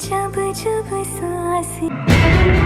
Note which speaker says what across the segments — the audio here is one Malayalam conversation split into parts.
Speaker 1: जब जब सांसें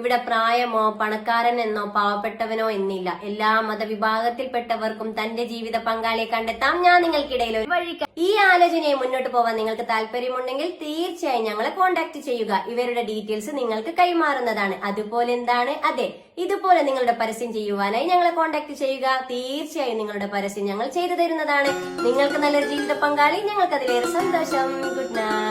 Speaker 1: ഇവിടെ പ്രായമോ പണക്കാരൻ എന്നോ പാവപ്പെട്ടവനോ എന്നില്ല. എല്ലാ മതവിഭാഗത്തിൽപ്പെട്ടവർക്കും തന്റെ ജീവിത പങ്കാളിയെ കണ്ടെത്താം. ഞാൻ നിങ്ങൾക്കിടയിൽ ഒരു വഴിക്ക് ഈ ആലോചനയെ മുന്നോട്ട് പോവാൻ നിങ്ങൾക്ക് താല്പര്യമുണ്ടെങ്കിൽ തീർച്ചയായും ഞങ്ങളെ കോൺടാക്ട് ചെയ്യുക. ഇവരുടെ ഡീറ്റെയിൽസ് നിങ്ങൾക്ക് കൈമാറുന്നതാണ്. അതുപോലെ എന്താണ്? അതെ ഇതുപോലെ നിങ്ങളുടെ പരസ്യം ചെയ്യുവാനായി ഞങ്ങളെ കോൺടാക്ട് ചെയ്യുക. തീർച്ചയായും നിങ്ങളുടെ പരസ്യം ഞങ്ങൾ ചെയ്തു തരുന്നതാണ്. നിങ്ങൾക്ക് നല്ലൊരു ജീവിത പങ്കാളി. ഞങ്ങൾക്ക് അതിലേറെ സന്തോഷം. Good night